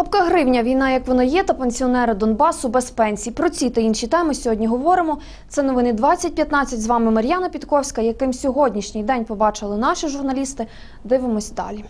Слабка гривня, війна, як вона є, та пенсіонери Донбасу без пенсій. Про ці та інші теми сьогодні говоримо. Це новини 2015. З вами Мар'яна Підковська. Яким сьогоднішній день побачили наші журналісти? Дивимось далі.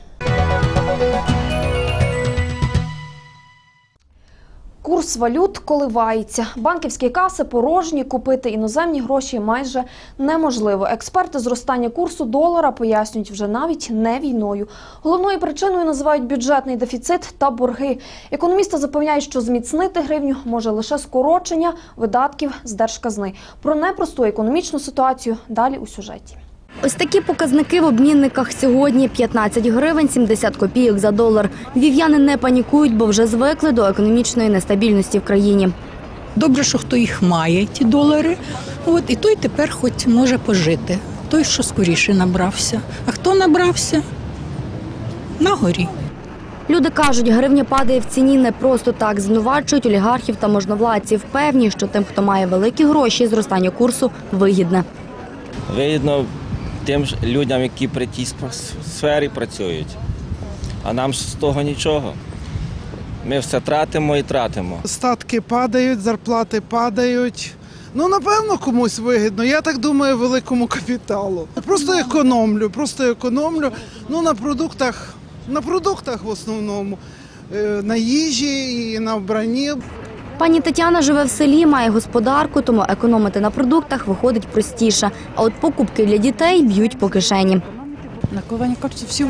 Курс валют коливається. Банківські каси порожні, купити іноземні гроші майже неможливо. Експерти зростання курсу долара пояснюють вже навіть не війною. Головною причиною називають бюджетний дефіцит та борги. Економісти запевняють, що зміцнити гривню може лише скорочення видатків з держказни. Про непросту економічну ситуацію далі у сюжеті. Ось такі показники в обмінниках сьогодні 15 гривень 70 копійок за долар. Львів'яни не панікують, бо вже звикли до економічної нестабільності в країні. Добре, що хто їх має, ті долари. От і той тепер хоч може пожити. Той, що скоріше набрався. А хто набрався? На горі. Люди кажуть, гривня падає в ціні не просто так. Звинувачують олігархів та можновладців. Певні, що тим, хто має великі гроші, зростання курсу вигідне. Вигідно тим ж людям, які при тій сфері працюють. А нам з того нічого. Ми все тратимо і тратимо. статки падають, зарплати падають. Ну, напевно, комусь вигідно. Я так думаю, великому капіталу. Просто економлю, просто економлю. Ну, на продуктах, на продуктах в основному. Е, На їжі і на вбранні. Пані Тетяна живе в селі, має господарку, тому економити на продуктах виходить простіше. А от покупки для дітей б'ють по кишені. На коливання коштів всі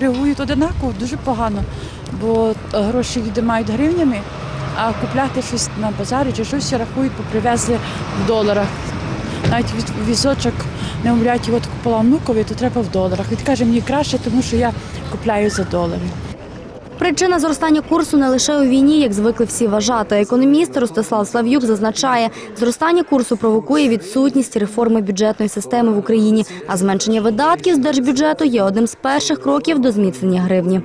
реагують одинаково, дуже погано, бо е, гроші люди мають гривнями, а купляти щось на базарі чи щось рахують, бо привезли в доларах. Навіть від візочок не умовляють, от купила внукові, то треба в доларах. Він каже, мені краще, тому що я купляю за долари. Причина зростання курсу не лише у війні, як звикли всі вважати. Економіст Ростислав Слав'юк зазначає, зростання курсу провокує відсутність реформи бюджетної системи в Україні, а зменшення видатків з держбюджету є одним з перших кроків до зміцнення гривні.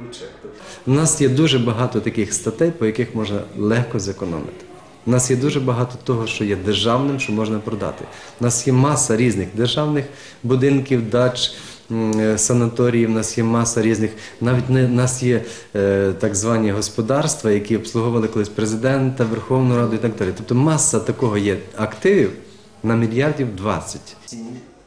У нас є дуже багато таких статей, по яких можна легко зекономити. У нас є дуже багато того, що є державним, що можна продати. У нас є маса різних державних будинків, дач, е, санаторіїв, у нас є маса різних. Навіть не, у нас є е, так звані господарства, які обслуговували колись президента, Верховну Раду і так далі. Тобто маса такого є активів на мільярдів 20.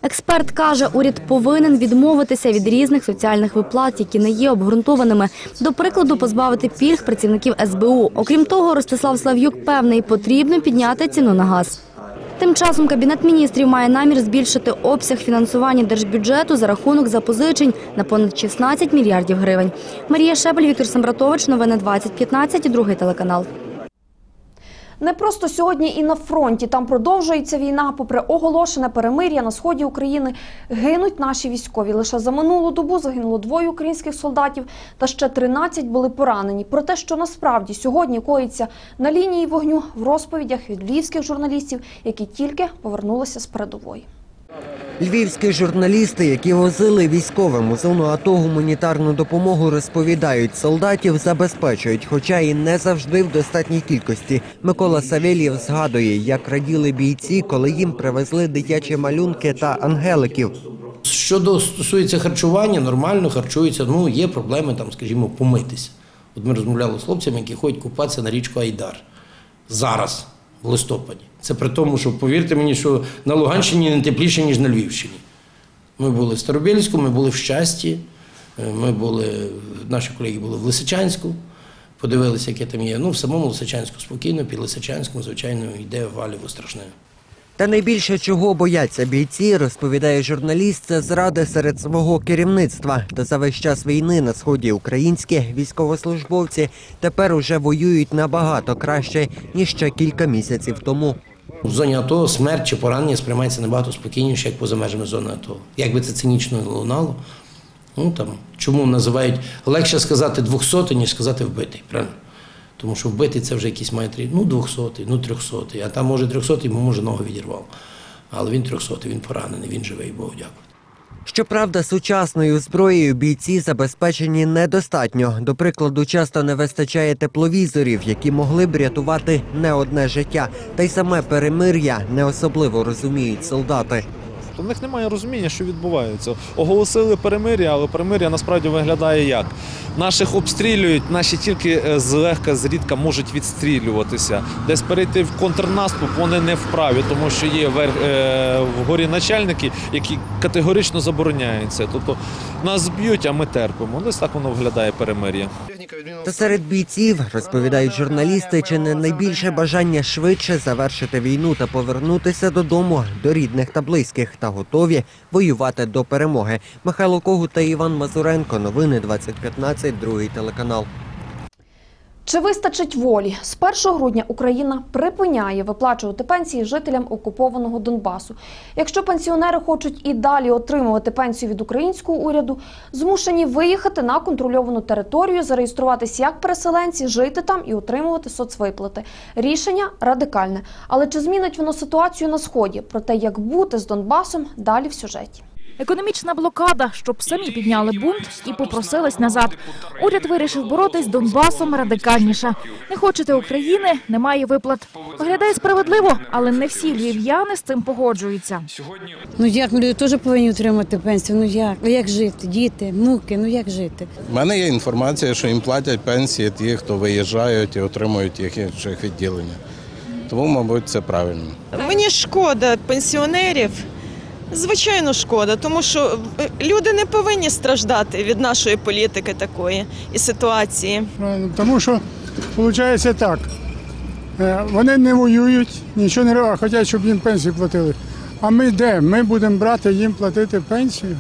Експерт каже, уряд повинен відмовитися від різних соціальних виплат, які не є обґрунтованими. До прикладу, позбавити пільг працівників СБУ. Окрім того, Ростислав Слав'юк певний, потрібно підняти ціну на газ. Тим часом Кабінет міністрів має намір збільшити обсяг фінансування держбюджету за рахунок запозичень на понад 16 мільярдів гривень. Марія Шебель, Віктор Самбратович, новини 2015, другий телеканал. Не просто сьогодні і на фронті. Там продовжується війна. Попри оголошене перемир'я на сході України гинуть наші військові. Лише за минулу добу загинуло двоє українських солдатів, та ще 13 були поранені. Про те, що насправді сьогодні коїться на лінії вогню в розповідях від львівських журналістів, які тільки повернулися з передової. Львівські журналісти, які возили військовим у зону АТО гуманітарну допомогу, розповідають, солдатів забезпечують, хоча і не завжди в достатній кількості. Микола Савєлєв згадує, як раділи бійці, коли їм привезли дитячі малюнки та ангеликів. Щодо стосується харчування, нормально харчується. Ну, є проблеми там, скажімо, помитися. От ми розмовляли з хлопцями, які ходять купатися на річку Айдар. Зараз, в листопаді. Це при тому, що повірте мені, що на Луганщині не тепліше, ніж на Львівщині. Ми були в Старобільську, ми були в Щасті, е, ми були, наші колеги були в Лисичанську, подивилися, яке там є. Ну, в самому Лисичанську спокійно, під Лисичанськом, звичайно, йде валіво страшне. Та найбільше чого бояться бійці, розповідає журналіст, це зради серед свого керівництва. Та за весь час війни на сході українські військовослужбовці тепер уже воюють набагато краще ніж ще кілька місяців тому. В зоні АТО смерть чи поранення сприймається набагато спокійніше, як поза межами зони АТО. Як би це цинічно лунало, ну там чому називають легше сказати 200, ніж сказати вбитий, правильно? Тому що вбитий це вже якийсь має ну 200, ну 300, а там може 300, йому може ногу відірвав. Але він 300, він поранений, він живий, Богу дякую. Щоправда, сучасною зброєю бійці забезпечені недостатньо. До прикладу, часто не вистачає тепловізорів, які могли б рятувати не одне життя. Та й саме перемир'я не особливо розуміють солдати. Тобто в них немає розуміння, що відбувається. Оголосили перемир'я, але перемир'я насправді виглядає як. Наших обстрілюють, наші тільки е, злегка зрідка можуть відстрілюватися. Десь перейти в контрнаступ вони не вправі, тому що є е, вгорі начальники, які категорично забороняють це. Тобто нас б'ють, а ми терпимо. Десь так воно виглядає перемир'я. Та серед бійців, розповідають журналісти, чи не найбільше бажання швидше завершити війну та повернутися додому до рідних та близьких та готові воювати до перемоги. Михайло Когут та Іван Мазуренко. Новини 2015, другий телеканал. Чи вистачить волі? З 1 грудня Україна припиняє виплачувати пенсії жителям окупованого Донбасу. Якщо пенсіонери хочуть і далі отримувати пенсію від українського уряду, змушені виїхати на контрольовану територію, зареєструватися як переселенці, жити там і отримувати соцвиплати. Рішення радикальне. Але чи змінить воно ситуацію на сході? Про те, як бути з Донбасом, далі в сюжеті. Економічна блокада, щоб самі підняли бунт і попросились назад. Уряд вирішив боротись з Донбасом радикальніше. Не хочете України, немає виплат. Виглядає справедливо, але не всі львів'яни з цим погоджуються. Ну як люди теж повинні отримати пенсію? Ну як? Як жити? Діти, внуки, ну як жити? У мене є інформація, що їм платять пенсії ті, хто виїжджають і отримують їх інших відділення. Тому, мабуть, це правильно. Мені шкода пенсіонерів. Звичайно, шкода, тому що е, люди не повинні страждати від нашої політики такої і ситуації. Тому що виходить так. е, Вони не воюють, нічого не роблять, хочуть, щоб їм пенсію платили. А ми де? Ми будемо брати їм платити пенсію.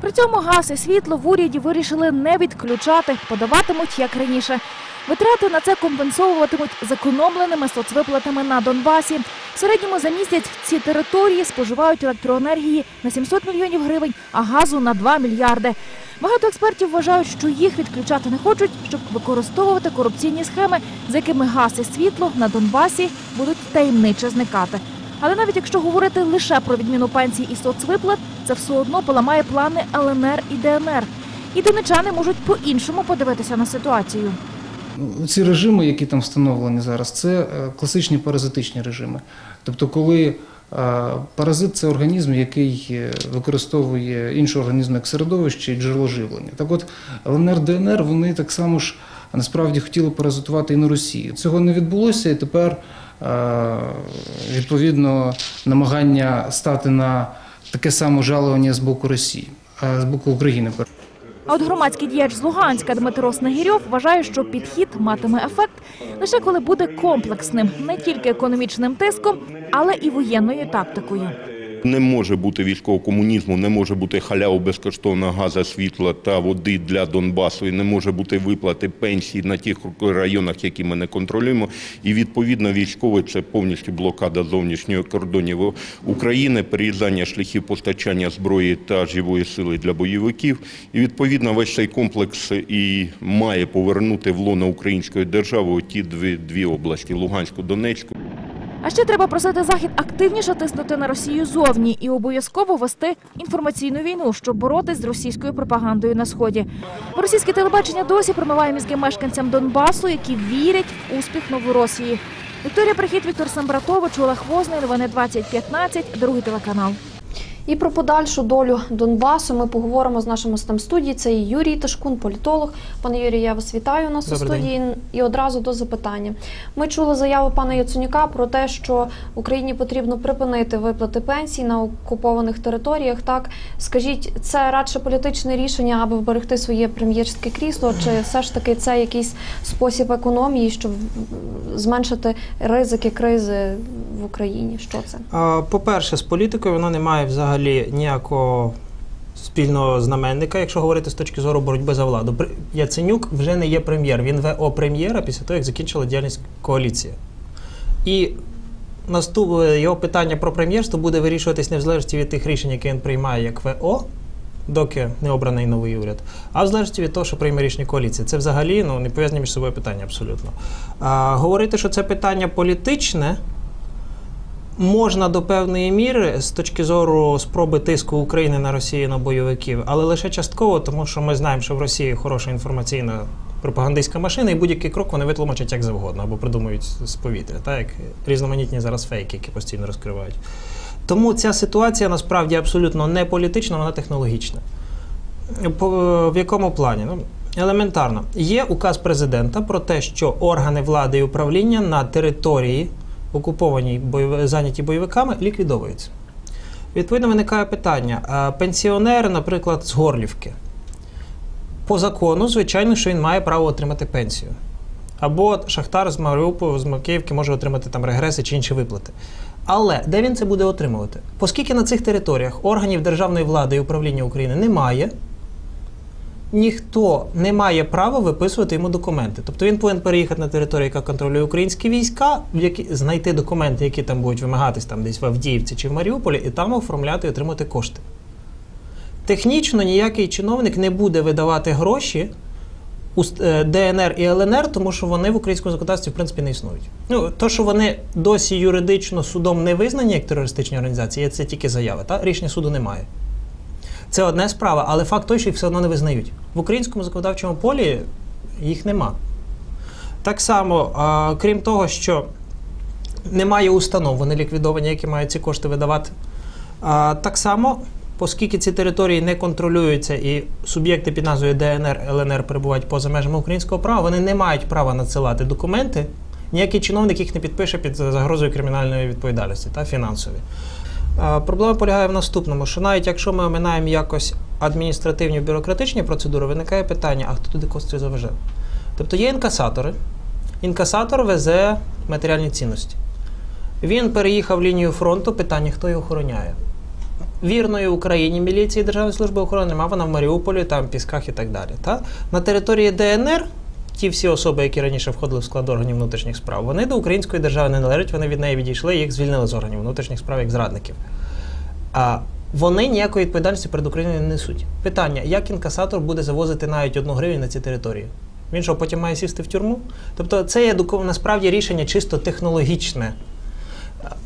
При цьому газ і світло в уряді вирішили не відключати, подаватимуть як раніше. Витрати на це компенсовуватимуть зекономленими соцвиплатами на Донбасі. В середньому за місяць ці території споживають електроенергії на 700 мільйонів гривень, а газу на 2 мільярди. Багато експертів вважають, що їх відключати не хочуть, щоб використовувати корупційні схеми, за якими газ і світло на Донбасі будуть таємниче зникати. Але навіть якщо говорити лише про відміну пенсій і соцвиплат, це все одно поламає плани ЛНР і ДНР. І донечани можуть по-іншому подивитися на ситуацію. Ці режими, які там встановлені зараз, це е, класичні паразитичні режими. Тобто, коли е, паразит це організм, який е, використовує інший організм як середовище і джерело живлення. Так от ЛНР, ДНР, вони так само ж насправді хотіли паразитувати і на Росії. Цього не відбулося, і тепер відповідно намагання стати на таке саме жалування з боку Росії, а з боку України. А от громадський діяч з Луганська Дмитро Снегірьов вважає, що підхід матиме ефект лише коли буде комплексним, не тільки економічним тиском, але і воєнною тактикою. Не може бути військового комунізму, не може бути халяв безкоштовного газу, світла та води для Донбасу, і не може бути виплати пенсій на тих районах, які ми не контролюємо. І відповідно військовий це повністю блокада зовнішньої кордонів України, перерізання шляхів постачання зброї та живої сили для бойовиків. І відповідно весь цей комплекс і має повернути в лоно української держави ті дві, дві області Луганську, Донецьку. А ще треба просити захід активніше тиснути на Росію зовні і обов'язково вести інформаційну війну, щоб боротись з російською пропагандою на сході. Російське телебачення досі промиває мізки мешканцям Донбасу, які вірять в успіх Новоросії. Вікторія Прихід, Віктор Самбратович, Олег Возний, новини 2015, другий телеканал. І про подальшу долю Донбасу ми поговоримо з нашим гостем студії. Це і Юрій Тишкун, політолог. Пане Юрію, я вас вітаю у нас у Добрий студії. І одразу до запитання. Ми чули заяву пана Яценюка про те, що Україні потрібно припинити виплати пенсій на окупованих територіях. Так скажіть, це радше політичне рішення, аби вберегти своє прем'єрське крісло, чи все ж таки це якийсь спосіб економії, щоб зменшити ризики кризи в Україні? Що це? По-перше, з політикою воно не має взагалі ніякого спільного знаменника, якщо говорити з точки зору боротьби за владу. Яценюк вже не є прем'єр, він ВО прем'єра після того, як закінчила діяльність коаліція. І наступ його питання про прем'єрство буде вирішуватись не в залежності від тих рішень, які він приймає як ВО, доки не обраний новий уряд, а в залежності від того, що прийме рішення коаліції. Це взагалі ну, не пов'язані між собою питання абсолютно. А, говорити, що це питання політичне. Можна до певної міри з точки зору спроби тиску України на Росію на бойовиків, але лише частково, тому що ми знаємо, що в Росії хороша інформаційна пропагандистська машина, і будь-який крок вони витлумачать як завгодно або придумують з повітря, так як різноманітні зараз фейки, які постійно розкривають. Тому ця ситуація насправді абсолютно не політична, вона технологічна. По, в якому плані? Ну, елементарно. Є указ президента про те, що органи влади і управління на території, окупованій бойов... зайняті бойовиками, ліквідовуються. Відповідно, виникає питання: пенсіонер, наприклад, з Горлівки. По закону, звичайно, що він має право отримати пенсію. Або Шахтар з Маріуполя, з Макіївки може отримати там регреси чи інші виплати. Але де він це буде отримувати? Оскільки на цих територіях органів державної влади і управління України немає, ніхто не має права виписувати йому документи. Тобто він повинен переїхати на територію, яка контролює українські війська, які знайти документи, які там будуть вимагатись там десь в Авдіївці чи в Маріуполі, і там оформляти і отримати кошти. Технічно ніякий чиновник не буде видавати гроші у е, ДНР і ЛНР, тому що вони в українському законодавстві в принципі не існують. Ну, то, що вони досі юридично судом не визнані як терористичні організації, це тільки заяви. Та? Рішення суду немає. Це одна справа, але факт той, що їх все одно не визнають. В українському законодавчому полі їх нема. Так само, крім того, що немає установ, вони ліквідовані, які мають ці кошти видавати. Так само, оскільки ці території не контролюються і суб'єкти під назвою ДНР, ЛНР перебувають поза межами українського права, вони не мають права надсилати документи. Ніякий чиновник їх не підпише під загрозою кримінальної відповідальності та фінансової. Проблема полягає в наступному, що навіть якщо ми оминаємо якось адміністративні бюрократичні процедури, виникає питання, а хто туди кошти завеже? Тобто є інкасатори. Інкасатор везе матеріальні цінності. Він переїхав лінію фронту, питання, хто його охороняє. Вірної Україні міліції Державної служби охорони немає, вона в Маріуполі, там, Пісках і так далі. Та? На території ДНР ті всі особи, які раніше входили в склад органів внутрішніх справ, вони до української держави не належать, вони від неї відійшли, їх звільнили з органів внутрішніх справ як зрадників. А вони ніякої відповідальності перед Україною не несуть. Питання: як інкасатор буде завозити навіть одну гривню на ці території? Він що, потім має сісти в тюрму? Тобто, це є насправді рішення чисто технологічне.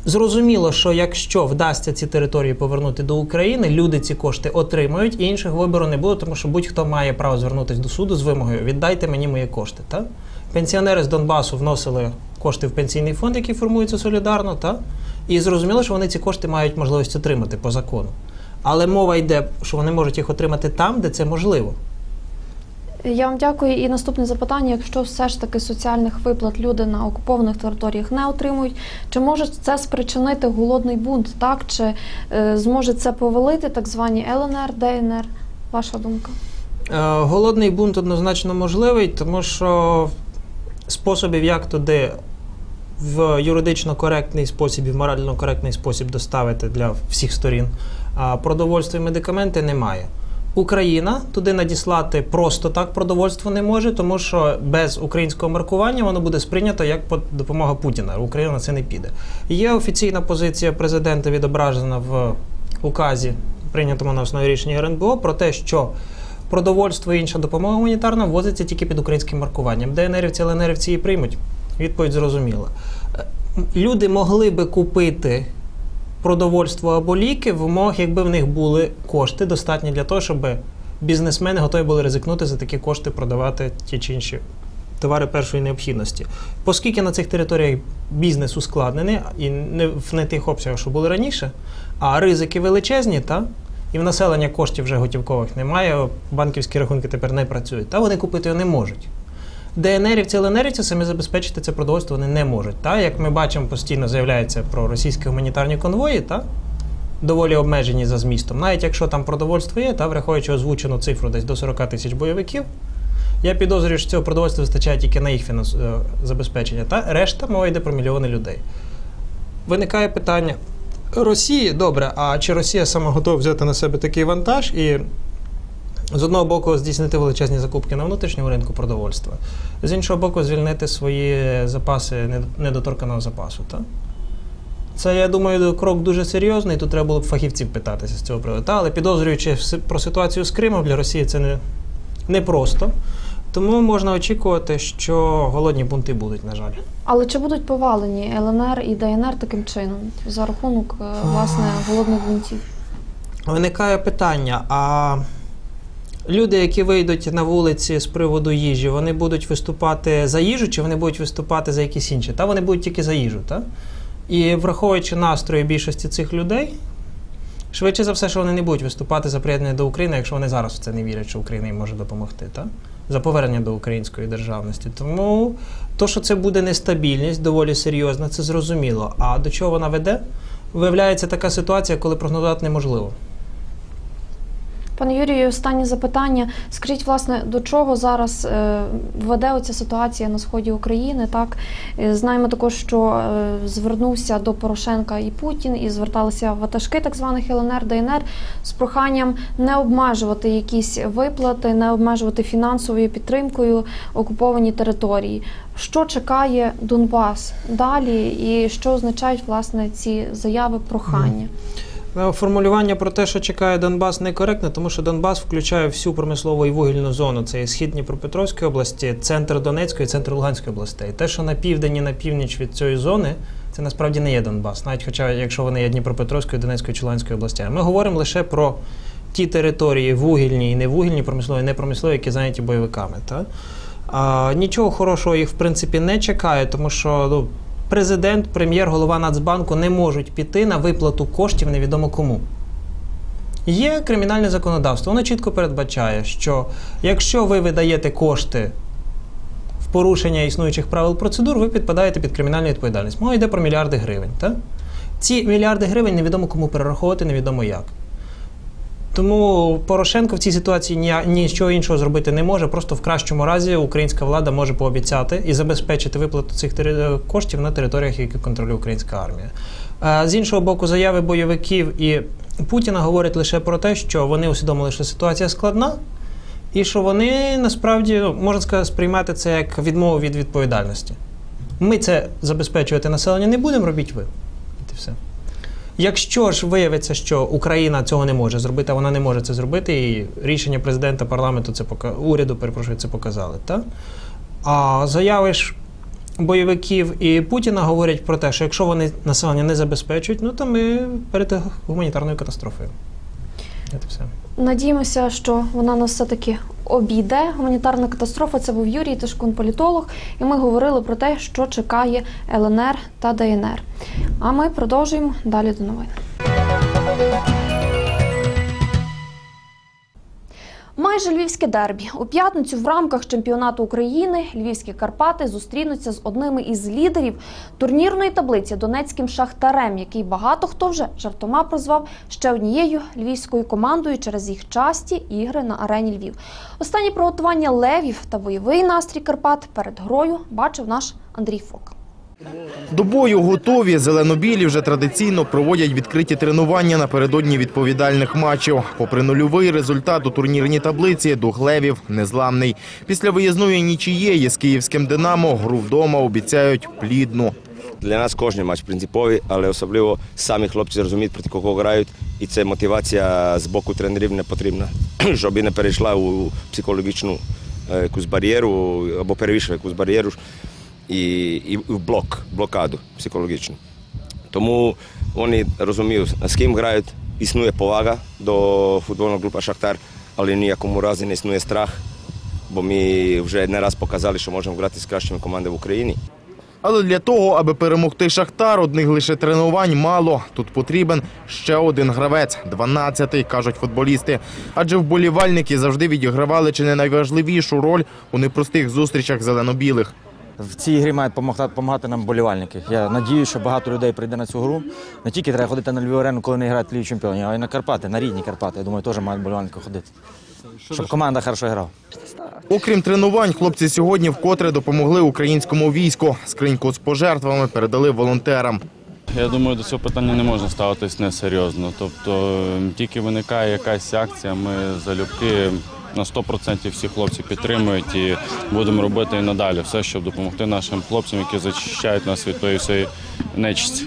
Зрозуміло, що якщо вдасться ці території повернути до України, люди ці кошти отримають, і інших вибору не буде, тому що будь-хто має право звернутися до суду з вимогою віддайте мені мої кошти. Та? Пенсіонери з Донбасу вносили кошти в пенсійний фонд, який формується солідарно, та? і зрозуміло, що вони ці кошти мають можливість отримати по закону. Але мова йде, що вони можуть їх отримати там, де це можливо. Я вам дякую. І наступне запитання: якщо все ж таки соціальних виплат люди на окупованих територіях не отримують, чи може це спричинити голодний бунт? Так чи е, зможе це повалити так звані ЛНР, ДНР? Ваша думка? Е, Голодний бунт однозначно можливий, тому що способів, як туди в юридично коректний спосіб і в морально коректний спосіб доставити для всіх сторін а, продовольство і медикаменти немає. Україна туди надіслати просто так продовольство не може, тому що без українського маркування воно буде сприйнято як по- допомога Путіна. Україна на це не піде. Є офіційна позиція президента відображена в указі, прийнятому на основі рішення РНБО, про те, що продовольство і інша допомога гуманітарна ввозиться тільки під українським маркуванням. ДНРівці, ЛНРівці її приймуть. Відповідь зрозуміла. Е, Люди могли би купити продовольство або ліки в умовах, якби в них були кошти достатні для того, щоб бізнесмени готові були ризикнути за такі кошти продавати ті чи інші товари першої необхідності. Оскільки на цих територіях бізнес ускладнений і не в не тих обсягах, що були раніше, а ризики величезні, та? і в населення коштів вже готівкових немає, банківські рахунки тепер не працюють, та вони купити не можуть. ДНРівці, ЛНРівці самі забезпечити це продовольство вони не можуть. Та? Як ми бачимо, постійно заявляється про російські гуманітарні конвої, та? доволі обмежені за змістом. Навіть якщо там продовольство є, та, враховуючи озвучену цифру десь до 40 тисяч бойовиків, я підозрюю, що цього продовольства вистачає тільки на їх фінанс... е, забезпечення. Та? Решта мова йде про мільйони людей. Виникає питання. Росії, добре, а чи Росія сама готова взяти на себе такий вантаж і з одного боку здійснити величезні закупки на внутрішньому ринку продовольства, з іншого боку, звільнити свої запаси недоторканого запасу. Та? Це, я думаю, крок дуже серйозний. Тут треба було б фахівців питатися з цього приводу. Та, але підозрюючи про ситуацію з Кримом, для Росії це не, не просто. Тому можна очікувати, що голодні бунти будуть, на жаль. Але чи будуть повалені ЛНР і ДНР таким чином за рахунок е, власне голодних бунтів? Виникає питання: а люди, які вийдуть на вулиці з приводу їжі, вони будуть виступати за їжу, чи вони будуть виступати за якісь інші? Та вони будуть тільки за їжу, та? І враховуючи настрої більшості цих людей, швидше за все, що вони не будуть виступати за приєднання до України, якщо вони зараз в це не вірять, що Україна їм може допомогти, так? за повернення до української державності. Тому то, що це буде нестабільність доволі серйозна, це зрозуміло. А до чого вона веде? Виявляється така ситуація, коли прогнозувати неможливо. Пане Юрію, останнє запитання. Скажіть, власне, до чого зараз е, веде оця ситуація на сході України? Так Е, знаємо також, що е, звернувся до Порошенка і Путін, і зверталися ватажки так званих ЛНР, ДНР з проханням не обмежувати якісь виплати, не обмежувати фінансовою підтримкою окуповані території. Що чекає Донбас далі, і що означають власне ці заяви прохання? Ну, Формулювання про те, що чекає Донбас, некоректне, тому що Донбас включає всю промислову і вугільну зону. Це і схід Дніпропетровської області, центр Донецької, центр Луганської областей. Те, що на південь і на північ від цієї зони, це насправді не є Донбас, навіть хоча, якщо вони є Дніпропетровської, Донецької чи Луганської областями. Ми говоримо лише про ті території вугільні і невугільні, промислові, непромислові, які зайняті бойовиками. Та? А, нічого хорошого їх в принципі не чекає, тому що ну, президент, прем'єр, голова Нацбанку не можуть піти на виплату коштів невідомо кому. Є кримінальне законодавство, воно чітко передбачає, що якщо ви видаєте кошти в порушення існуючих правил процедур, ви підпадаєте під кримінальну відповідальність. Мова йде про мільярди гривень. Так? Ці мільярди гривень невідомо кому перераховувати, невідомо як. Тому Порошенко в цій ситуації ні, нічого іншого зробити не може. Просто в кращому разі українська влада може пообіцяти і забезпечити виплату цих коштів на територіях, які контролює українська армія. З іншого боку, заяви бойовиків і Путіна говорять лише про те, що вони усвідомили, що ситуація складна, і що вони насправді можна сказати, сприймати це як відмову від відповідальності. Ми це забезпечувати населення не будемо, робіть ви. І все. Якщо ж виявиться, що Україна цього не може зробити, а вона не може це зробити, і рішення президента парламенту це пока уряду, перепрошую, це показали. Та? А заяви ж бойовиків і Путіна говорять про те, що якщо вони населення не забезпечують, ну то ми перед гуманітарною катастрофою. От все. Надіємося, що вона нас все-таки обійде. Гуманітарна катастрофа. Це був Юрій Тишкун, політолог, і ми говорили про те, що чекає ЛНР та ДНР. А ми продовжуємо далі до новин. Майже львівське дербі у п'ятницю в рамках чемпіонату України львівські Карпати зустрінуться з одними із лідерів турнірної таблиці Донецьким Шахтарем, який багато хто вже жартома прозвав ще однією львівською командою через їх часті ігри на арені Львів. Останні приготування левів та бойовий настрій Карпат перед грою бачив наш Андрій Фок. До бою готові. Зеленобілі вже традиційно проводять відкриті тренування напередодні відповідальних матчів. Попри нульовий результат у турнірній таблиці, дух левів незламний. Після виїзної нічієї з київським «Динамо» гру вдома обіцяють плідну. Для нас кожен матч принциповий, але особливо самі хлопці розуміють, проти кого грають, і це мотивація з боку тренерів не потрібна, щоб не перейшла у психологічну е, якусь бар'єру або перевищила якусь бар'єру і, і в блок, блокаду психологічну. Тому вони розуміють, з ким грають, існує повага до футбольного групи Шахтар, але ніякому разі не існує страх, бо ми вже не раз показали, що можемо грати з кращими командами в Україні. Але для того, аби перемогти Шахтар, одних лише тренувань мало. Тут потрібен ще один гравець, 12-й, кажуть футболісти. Адже вболівальники завжди відігравали чи не найважливішу роль у непростих зустрічах зелено-білих. В цій грі мають допомагати нам болівальники. Я надію, що багато людей прийде на цю гру. Не тільки треба ходити на Львів арену, коли не грають Лігу чемпіонів, а й на Карпати, на рідні Карпати. Я думаю, теж мають болівальники ходити. Щоб команда хорошо грала. Окрім тренувань, хлопці сьогодні вкотре допомогли українському війську. Скриньку з пожертвами передали волонтерам. Я думаю, до цього питання не можна ставитись несерйозно. Тобто тільки виникає якась акція, ми залюбки на 100% всі хлопці підтримують і будемо робити і надалі все, щоб допомогти нашим хлопцям, які захищають нас від тої всієї нечисті.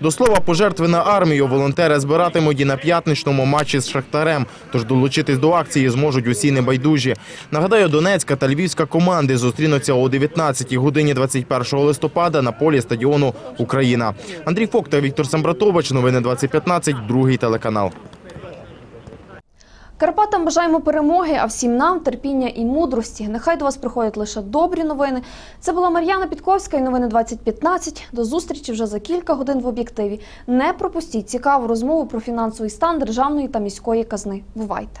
До слова, пожертви на армію волонтери збиратимуть і на п'ятничному матчі з Шахтарем. Тож долучитись до акції зможуть усі небайдужі. Нагадаю, Донецька та Львівська команди зустрінуться о 19 годині 21 листопада на полі стадіону Україна. Андрій Фок та Віктор Самбратович. Новини 2015, другий телеканал. Карпатам бажаємо перемоги, а всім нам терпіння і мудрості. Нехай до вас приходять лише добрі новини. Це була Мар'яна Підковська і новини 2015. До зустрічі вже за кілька годин в об'єктиві. Не пропустіть цікаву розмову про фінансовий стан державної та міської казни. Бувайте!